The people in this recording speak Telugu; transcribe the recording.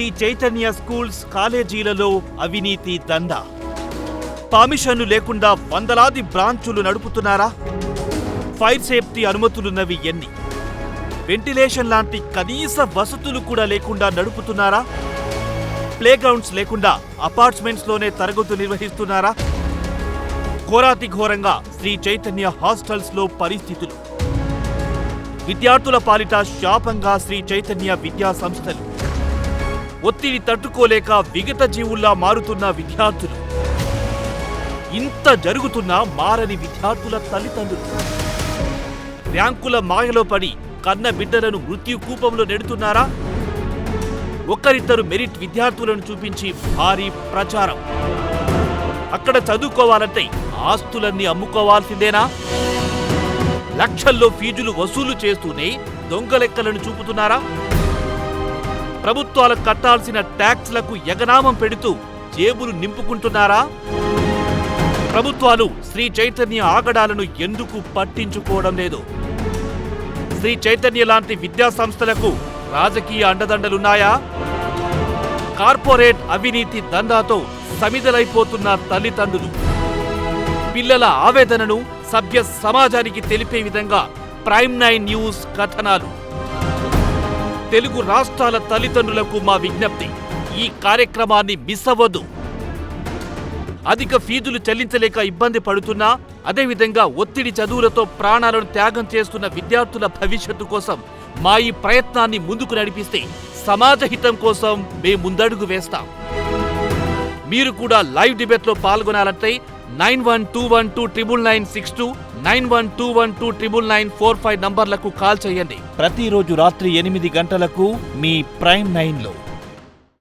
శ్రీ చైతన్య స్కూల్స్ కాలేజీలలో అవినీతి దందా. పర్మిషన్లు లేకుండా వందలాది బ్రాంచులు నడుపుతున్నారా? ఫైర్ సేఫ్టీ అనుమతులున్నవి ఎన్ని? వెంటిలేషన్ లాంటి కనీస వసతులు కూడా లేకుండా నడుపుతున్నారా? ప్లేగ్రౌండ్స్ లేకుండా అపార్ట్మెంట్స్లోనే తరగతులు నిర్వహిస్తున్నారా? ఘోరాతి ఘోరంగా శ్రీ చైతన్య హాస్టల్స్లో పరిస్థితులు. విద్యార్థుల పాలిట శాపంగా శ్రీ చైతన్య విద్యా సంస్థలు. ఒత్తిడి తట్టుకోలేక విగత జీవుల్లా మారుతున్న విద్యార్థులు. ఇంత జరుగుతున్నా మారని విద్యార్థుల తల్లిదండ్రులు. ర్యాంకుల మాయలో పడి కన్న బిడ్డలను మృత్యు కూపంలో నెడుతున్నారా? ఒకరిద్దరు మెరిట్ విద్యార్థులను చూపించి భారీ ప్రచారం. అక్కడ చదువుకోవాలంటే ఆస్తులన్నీ అమ్ముకోవాల్సిందేనా? లక్షల్లో ఫీజులు వసూలు చేస్తూనే దొంగలెక్కలను చూపుతున్నారా? ప్రభుత్వాలకు కట్టాల్సిన ట్యాక్స్లకు ఎగనామం పెడుతూ జేబులు నింపుకుంటున్నారా? ప్రభుత్వాలు శ్రీ చైతన్య ఆగడాలను ఎందుకు పట్టించుకోవడం లేదు? శ్రీ చైతన్య లాంటి విద్యా సంస్థలకు రాజకీయ అండదండలున్నాయా? కార్పొరేట్ అవినీతి దందాతో సమిదలైపోతున్న తల్లిదండ్రులు పిల్లల ఆవేదనను సభ్య సమాజానికి తెలిపే విధంగా ప్రైమ్ నైన్ న్యూస్ కథనాలు. తెలుగు రాష్ట్రాల తల్లిదండ్రులకు మా విజ్ఞప్తి. ఈ కార్యక్రమాన్ని మిస్ అవ్వదు అధిక ఫీజులు చెల్లించలేక ఇబ్బంది పడుతున్నా అదేవిధంగా ఒత్తిడి చదువులతో ప్రాణాలను త్యాగం చేస్తున్న విద్యార్థుల భవిష్యత్తు కోసం మా ఈ ప్రయత్నాన్ని ముందుకు నడిపిస్తే సమాజ హితం కోసం మేము ముందడుగు వేస్తాం. మీరు కూడా లైవ్ డిబేట్లో పాల్గొనాలంటే nine one two one two triple nine six two nine one two one two triple nine four five నంబర్లకు call చేయండి. ప్రతిరోజు రాత్రి ఎనిమిది గంటలకు మీ ప్రైమ్ నైన్లో.